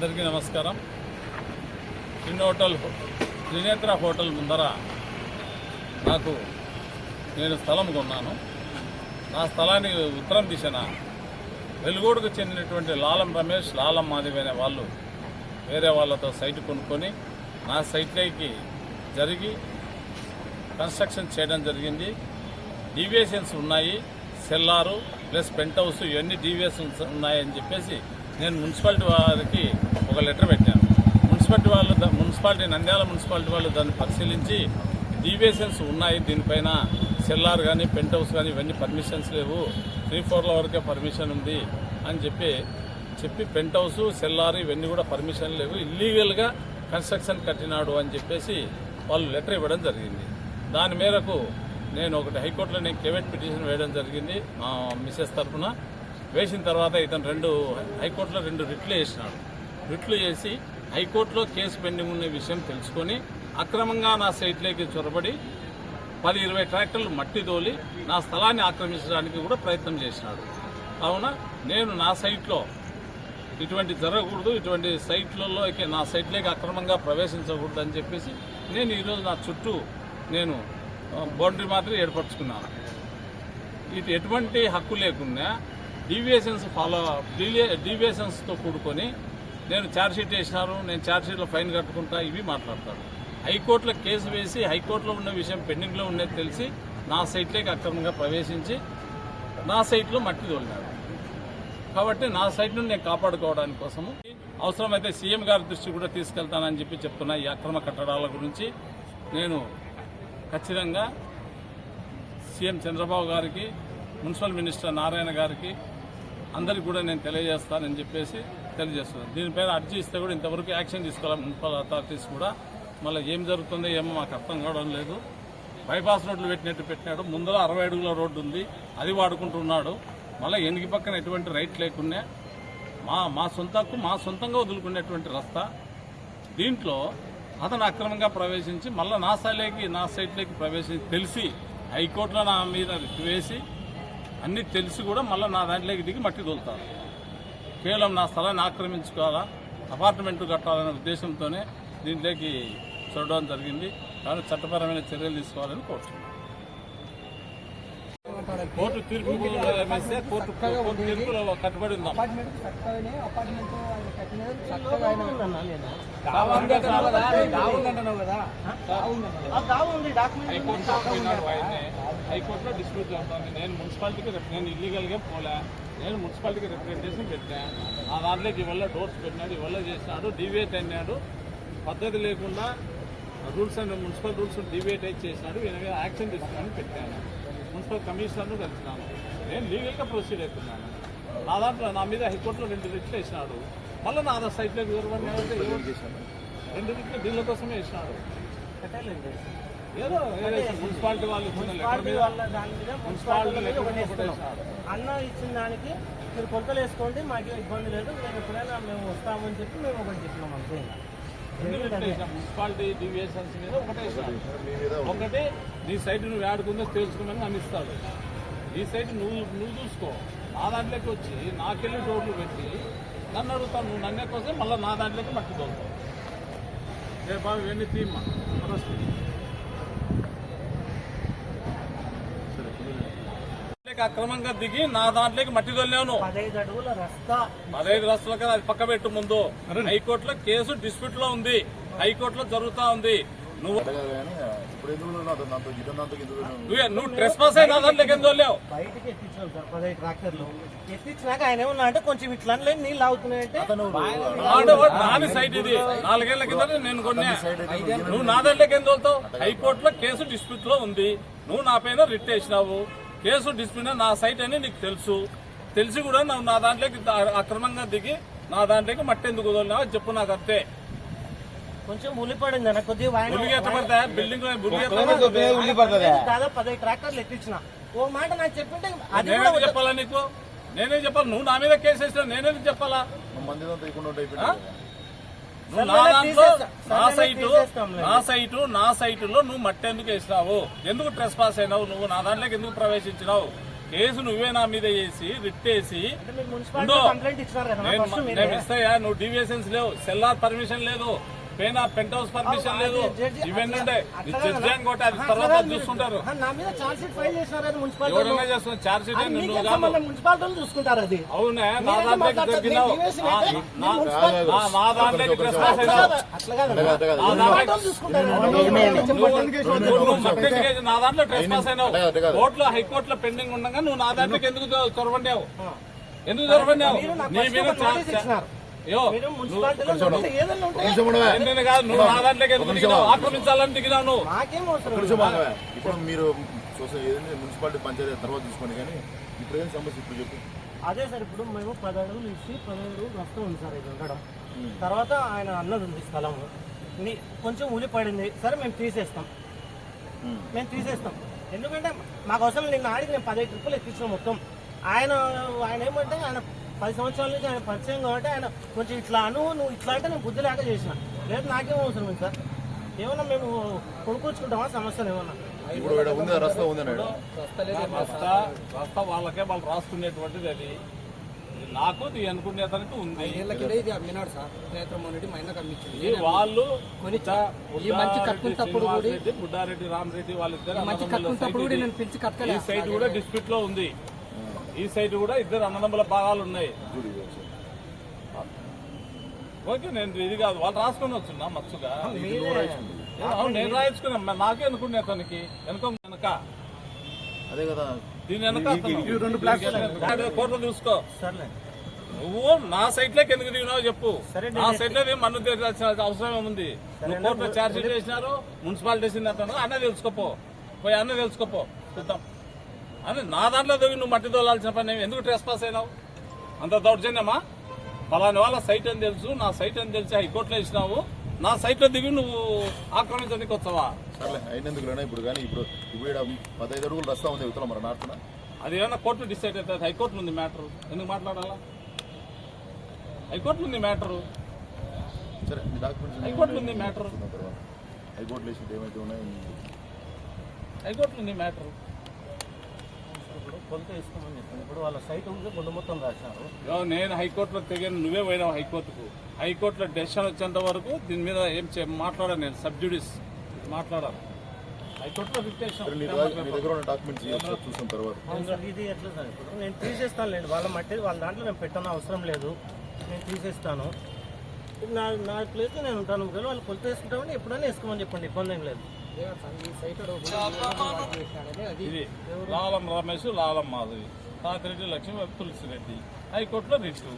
అందరికీ నమస్కారం. చిన్న హోటల్ త్రినేత్ర హోటల్ ముందర నాకు నేను స్థలం కొన్నాను. నా స్థలాన్ని ఉత్తరం దిశన వెలుగోడుకు చెందినటువంటి లాలం రమేష్ లాలం మాధవి అనే వాళ్ళు వేరే వాళ్ళతో సైట్ కొనుక్కొని నా సైట్లోకి జరిగి కన్స్ట్రక్షన్ చేయడం జరిగింది. డీవియేషన్స్ ఉన్నాయి. సెల్లారు ప్లస్ పెంట్ హౌస్ ఇవన్నీ డీవియేషన్స్ ఉన్నాయని చెప్పేసి నేను మున్సిపాలిటీ వారికి ఒక లెటర్ పెట్టాను. మున్సిపాలిటీ వాళ్ళు మున్సిపాలిటీ నంద్యాల మున్సిపాలిటీ వాళ్ళు దాన్ని పరిశీలించి డీవియేషన్స్ ఉన్నాయి. దీనిపైన సెల్లార్ కానీ పెంట్ హౌస్ కానీ ఇవన్నీ పర్మిషన్స్ లేవు. త్రీ ఫోర్ల వరకే పర్మిషన్ ఉంది అని చెప్పి చెప్పి పెంట్ హౌస్ సెల్లార్ ఇవన్నీ కూడా పర్మిషన్ లేవు. ఇల్లీగల్గా కన్స్ట్రక్షన్ కట్టినాడు అని చెప్పేసి వాళ్ళు లెటర్ ఇవ్వడం జరిగింది. దాని మేరకు నేను ఒకటి హైకోర్టులో నేను కెవెట్ పిటిషన్ వేయడం జరిగింది. మా మిసెస్ తరఫున వేసిన తర్వాత ఇతను రెండు హైకోర్టులో రెండు రిట్లు వేసినాడు. రిట్లు చేసి హైకోర్టులో కేసు పెండింగ్ ఉన్న విషయం తెలుసుకొని అక్రమంగా నా సైట్లోకి చొరబడి పది ఇరవై ట్రాక్టర్లు మట్టి తోలి నా స్థలాన్ని ఆక్రమించడానికి కూడా ప్రయత్నం చేసినాడు. కావున నేను నా సైట్లో ఇటువంటి జరగకూడదు ఇటువంటి సైట్లలో నా సైట్లోకి అక్రమంగా ప్రవేశించకూడదు అని చెప్పేసి నేను ఈరోజు నా చుట్టూ నేను బౌండరీ మాత్రం ఏర్పరచుకున్నాను. ఇది ఎటువంటి హక్కు లేకుండా డీవియేషన్స్ ఫాలో డీవియేషన్స్తో కూడుకొని నేను ఛార్జ్షీట్ వేసినాను నేను ఛార్జ్షీట్లో ఫైన్ కట్టుకుంటా ఇవి మాట్లాడతాడు హైకోర్టులో కేసు వేసి హైకోర్టులో ఉన్న విషయం పెండింగ్లో ఉన్నది తెలిసి నా సైట్లోకి అక్రమంగా ప్రవేశించి నా సైట్లో మట్టి తోలినాడు కాబట్టి నా సైట్ నుండి నేను కాపాడుకోవడానికి కోసము అవసరమైతే సీఎం గారి దృష్టి కూడా తీసుకెళ్తానని చెప్పి చెప్తున్నా ఈ అక్రమ కట్టడాల గురించి. నేను ఖచ్చితంగా సీఎం చంద్రబాబు గారికి మున్సిపల్ మినిస్టర్ నారాయణ గారికి అందరికి కూడా నేను తెలియజేస్తానని చెప్పేసి తెలియజేస్తున్నాను దీనిపైన అర్జీ ఇస్తే కూడా ఇంతవరకు యాక్షన్ తీసుకోవాలి మున్సిపల్ అథారిటీస్ కూడా. మళ్ళీ ఏం జరుగుతుందో ఏమో మాకు అర్థం కావడం లేదు. బైపాస్ రోడ్లు పెట్టినట్టు పెట్టినాడు. ముందర అరవై అడుగుల రోడ్డు ఉంది. అది వాడుకుంటున్నాడు. మళ్ళీ ఎనికి పక్కన ఎటువంటి రైట్ లేకుండా మా మా సొంత హక్కు మా సొంతంగా వదులుకునేటువంటి రస్తా. దీంట్లో అతను అక్రమంగా ప్రవేశించి మళ్ళీ నా సైట్లోకి నా సైట్లోకి ప్రవేశించి తెలిసి హైకోర్టులో నా మీద వేసి అన్నీ తెలిసి కూడా మళ్ళీ నా దాంట్లోకి దిగి మట్టి తోలుతారు. కేవలం నా స్థలాన్ని ఆక్రమించుకోవాలా? అపార్ట్మెంట్ కట్టాలనే ఉద్దేశంతోనే దీంట్లోకి చూడడం జరిగింది. కానీ చట్టపరమైన చర్యలు తీసుకోవాలని కోరుతున్నాను. కోర్టు తీర్పు కోర్టు కోర్టు తీర్పులో కట్టుబడి ఉందాం హైకోర్టులో డిస్ప్యూట్ అవుతుంది నేను మున్సిపాలిటీకి రిప్- నేను ఇల్లీగల్గా పోలే. నేను మున్సిపాలిటీకి రిప్రజెంటేషన్ పెట్టాను ఆ దాంట్లోకి ఇవల్ల డోర్స్ పెట్టినాడు ఇవల్ల చేసినాడు డివియేట్ అన్నాడు పద్ధతి లేకుండా rules and municipal rules deviate అయితే చేసినాడు. ఈయన మీద యాక్షన్ తీసుకున్నాను పెట్టాను. మున్సిపల్ కమిషనర్ను కలిసినాను. నేను లీగల్గా ప్రొసీడ్ అవుతున్నాను నా దాంట్లో నా మీద హైకోర్టులో రెండు రిట్లు వేసినాడు. మళ్ళీ నా ఆధార్ సైట్లోకి ఎవరు రెండు రిట్లు దీనికోసమే వేసినాడు. కట్టాలండి మున్సిపాలిటీ వాళ్ళు వాళ్ళ దాని మీద మున్సిపాలిటీ. అన్న ఇచ్చిన దానికి మీరు కొలతలు వేసుకోండి మాకేం ఇబ్బంది లేదు. మేము ఎప్పుడైనా మేము వస్తామని చెప్పి మేము ఒకటి చెప్పినాం అంతే. మున్సిపాలిటీ డివియేషన్స్ మీద ఒకటే. ఒకటి నీ సైట్ నువ్వు ఆడుకుందో తెలుసుకోమని నన్ను ఇస్తాడు. ఈ సైట్ నువ్వు నువ్వు చూసుకో. నా దాంట్లోకి వచ్చి నాకెళ్ళి డోర్లు పెట్టి నన్ను అడుగుతాను నువ్వు నన్నే కోసం మళ్ళీ నా దాంట్లోకి మట్టి తోలుతావు. రేపు బాబు ఇవన్నీ తీమ్మా అక్రమంగా దిగి నా దాంట్లోకి మట్టి నువ్వు పదహైదు అడుగుల రస్తా. పదహైదు రాష్ట్రాల కదా అది పక్క పెట్టు ముందు. హైకోర్టులో కేసు డిస్ప్యూట్లో ఉంది. హైకోర్టులో జరుగుతా ఉంది. నువ్వు నువ్వు పాస్ అయినా దాంట్లోకి ఎందుకు వెళ్ళావు బయటికి ఎత్తించాం సార్ పదహైదు ట్రాక్టర్లు. ఎత్తించినాక ఆయన ఏమన్నా అంటే కొంచెం ఇట్లా నీళ్ళు నాది సైట్ ఇది. నాలుగేళ్ళ కింద నేను కొన్నా. నువ్వు నా దాంట్లోకి ఎందుకు వెళ్తావు హైకోర్టులో కేసు డిస్ప్యూట్లో ఉంది. నువ్వు నా పైన రిట్ వేసినావు కేసు డిస్ప్యూట్ నా సైట్ అని నీకు తెలుసు. తెలిసి కూడా నువ్వు నా దాంట్లోకి అక్రమంగా దిగి నా దాంట్లోకి మట్టి ఎందుకు వదిలినావు చెప్పు నాకు అంతే. కొంచెం ఉల్లిపడింది కొద్దిగా బిల్డింగ్? దాదాపు పదహైదు ట్రాక్టర్లు ఓ మాట నాకు చెప్పింటే అది కూడా నేనేం చెప్పాలా నీకు? నేనేం చెప్పాలి? నువ్వు నా మీద కేసు వేసినా నేనేం చెప్పాలా మంది అంతా ఇక్కడ ఉంటే నువ్వు నా దాంట్లో. నా సైటు. నా సైటు నా సైటులో నువ్వు మట్టి ఎందుకు వేసినావు? ఎందుకు ట్రెస్ పాస్ అయినావు నువ్వు? నా దాంట్లోకి ఎందుకు ప్రవేశించినావు? కేసు నువ్వే నా మీద వేసి రిట్టేసి నేను ఇస్తాయా? నువ్వు డివియేషన్స్ లేవు. సెల్లార్ పర్మిషన్ లేదు. పేనా పెంట్ హౌస్ పర్మిషన్ లేదు. ఇవన్నీ ఉంటాయి అట్లా జడ్జి. అని కొట్టి అది తర్వాత చూసుకుంటారు ఆ, నా ఎవరైనా చేస్తున్న షీట్? మున్సిపాలిటీ చూసుకుంటారు అది. అవునే? నా? దొరికినావు అట్లా అయినావు. నా దాంట్లో- దాంట్లో ట్రెస్పాస్ అయినావు. కోర్టులో హైకోర్టులో పెండింగ్ ఉండగా నువ్వు నా దాంట్లోకి ఎందుకు చొరబండావు ఎందుకు నాకు నీ మీద ఆక్రమించాలని దిగినావు నువ్వు? ఇప్పుడు మీరు ఏదైనా మున్సిపాలిటీ పంచాయతీ తర్వాత చూసుకోండి కానీ ఇప్పుడు ఏం సమస్య ఇప్పుడు చెప్పు. అదే సార్ ఇప్పుడు మేము పది అడుగులు ఇచ్చి పది అడుగులు రస్తం ఉంది సార్ ఇది ఉండడం. తర్వాత ఆయన అన్నది ఉంది స్థలము నీ కొంచెం ఉలి పడింది సరే మేము తీసేస్తాం. మేము. తీసేస్తాం. ఎందుకంటే మాకు అవసరం నిన్న ఆడికి నేను పదిహేను ట్రిప్పులు ఎక్కించిన మొత్తం. ఆయన ఆయన ఏమంటే ఆయన పది సంవత్సరాల నుంచి ఆయన పరిచయం కాబట్టి ఆయన కొంచెం ఇట్లా అను నువ్వు ఇట్లా అంటే నేను బుద్ధి లేక చేసిన. లేదు నాకేం అవసరం ఉంది సార్ ఏమన్నా మేము కొనుక్కొచ్చుకుంటామా? సమస్యలు ఏమన్నా? ఇప్పుడు ఇక్కడ ఉంది రస్తా ఉంది రస్తా రస్తా వాళ్ళకే వాళ్ళు రాసుకునేటువంటిది అది. నాకు ఇది అనుకునే అతనికి ఉంది వాళ్ళు బుడ్డారెడ్డి రామరెడ్డి వాళ్ళిద్దరు. ఈ సైట్ కూడా డిస్ప్యూట్లో ఉంది. ఈ సైట్ కూడా ఇద్దరు అన్నదమ్ముల భాగాలు ఉన్నాయి. ఓకే నేను ఇది కాదు వాళ్ళు రాసుకొని వచ్చిన్నా మచ్చుగా? నేను రాయించుకున్నా నాకే అనుకునే అతనికి? వెనక వెనక. అదే కదా. దీని వెనక. కోర్టులో చూసుకో. సర్లే. నువ్వు నా సైట్లోకి ఎందుకు దిగినావు చెప్పు. నా సైట్లో మన్ను తీర్చాల్సిన అవసరం ఏముంది? నువ్వు కోర్టులో ఛార్జ్ షీట్ వేసినారు మున్సిపాలిటీ వేసింది అన్న తెలుసుకోపో. పోయి అన్న తెలుసుకోపో. చూద్దాం. అని నా దాంట్లో దిగి నువ్వు మట్టి తోలాల్సిన పని? ఎందుకు ట్రెస్ పాస్ అయినావు? అంత దౌర్జన్యమా? పలాని వాళ్ళ సైట్ అని తెలుసు నా సైట్ అని తెలిసి హైకోర్టులో ఇచ్చినావు నా సైట్లో దిగి నువ్వు ఆక్రమించడానికి వచ్చావా? సర్లే అయినందుకు ఇప్పుడు కానీ? ఇప్పుడు ఇప్పుడు పదహైదు అడుగులు రస్తా ఉంది యువతల మరి నాటుతున్నా అది ఏమైనా కోర్టు డిసైడ్ అవుతుంది హైకోర్టులో ఉంది మ్యాటర్ ఎందుకు మాట్లాడాలా? హైకోర్టులో ఉంది మ్యాటరు సరే డాక్యుమెంట్స్ హైకోర్టులో ఉంది మ్యాటర్ హైకోర్టులో ఏమైతే ఉన్నాయి హైకోర్టులో ఉంది మ్యాటర్ ఇస్తామని చెప్పండి ఇప్పుడు వాళ్ళ సైట్ ఉంది గుండు మొత్తం యో, నేను హైకోర్టులో తెగాను నువ్వే పోయినావు హైకోర్టుకు. హైకోర్టులో డెసిషన్ వచ్చేంత వరకు దీని మీద ఏం చే మాట్లాడాను నేను సబ్జుడిస్ మాట్లాడాలి. హైకోర్టులో ఇది ఎట్లా సార్ ఇప్పుడు? నేను తీసేస్తాను లేండి వాళ్ళ మట్టి వాళ్ళ దాంట్లో నేను పెట్టను అవసరం లేదు. నేను తీసేస్తాను. నా నా ప్లేస్లో నేను ఉంటాను. ఒకవేళ వాళ్ళు కొలత వేసుకుంటామని ఎప్పుడైనా వేసుకోమని చెప్పండి ఇబ్బంది ఏం లేదు. ఇది లాలం రమేష్ లాలం మాధవి. తాతిరెడ్డి లక్ష్మి తులసిరెడ్డి. హైకోర్టులో రిట్లు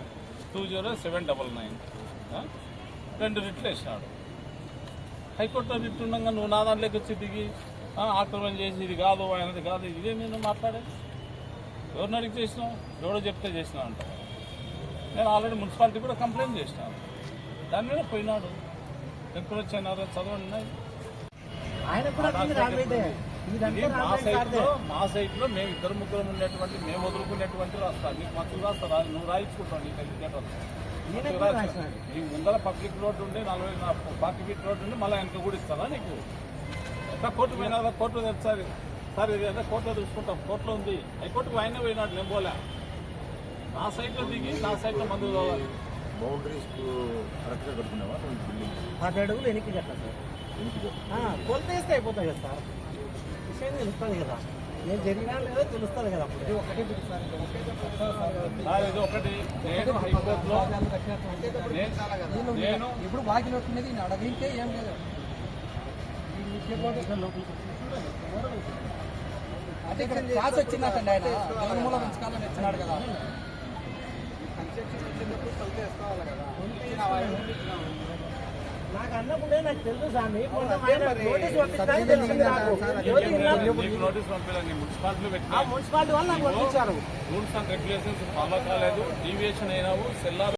two zero seven double nine. రెండు రిట్లు వేసినాడు. హైకోర్టులో రిట్టు ఉండగా నువ్వు నా దాంట్లోకి వచ్చి దిగి ఆక్రమణ చేసి ఇది కాదు ఆయనది కాదు ఇదే నేను మాట్లాడేది? ఎవరిని అడిగి చేసినావు? ఎవడో చెప్తే చేసినా అంట. నేను ఆల్రెడీ మున్సిపాలిటీ కూడా కంప్లైంట్ చేసినాను. దాని మీద పోయినాడు. ఎక్కడ వచ్చినారో చదవండి ఆయన కూడా మా సైట్. లో మా సైట్లో మేము ఇద్దరు ముగ్గురు ఉండేటువంటి మేము వదులుకునేటువంటి రాస్తా నీకు మచ్చలు రాస్తా నువ్వు రాయించుకుంటావు నీకు. నీ ముందర పబ్లిక్ రోడ్ ఉండి నలభై ఫార్టీ ఫీట్ రోడ్ ఉండి మళ్ళీ వెనక కూడా ఇస్తారా నీకు? ఎట్లా కోర్టు పోయినా కోర్టు తెచ్చారు సార్. ఇది ఏదో కోర్టులో చూసుకుంటాం. కోర్టులో ఉంది. హైకోర్టుకు ఆయన పోయినాడు నేను పోలే. నా సైట్లో దిగి నా సైట్లో మందు తోలాలి. బౌండరీస్ కరెక్ట్గా కట్టుకున్నావా నువ్వు బిల్డింగ్ పది అడుగులు ఎనికి కట్టాలి సార్. ఎనికి ఆ, కొలత వేస్తే అయిపోతుంది కదా సార్. విషయం తెలుస్తుంది కదా. నేను జరిగినా లేదో తెలుస్తుంది కదా అప్పుడు. ఒకటే ఒకటే నేను నేను- ఇప్పుడు బాకీ నేను అడిగితే ఏం లేదు. అంటే ఇక్కడ క్లాస్ వచ్చిందంటండి ఆయన. జగన్మూల ఉంచుకోవాలని వచ్చినాడు కదా. నోటీస్ పంపించాను నీ మున్సిపాలిటీ ఆ పెట్టి మున్సిపాలిటీ వాళ్ళు నాకు పంపించారు. రూల్స్ అండ్ రెగ్యులేషన్స్ ఫాలో కాలేదు. డీవియేషన్ అయినావు. సెల్లార్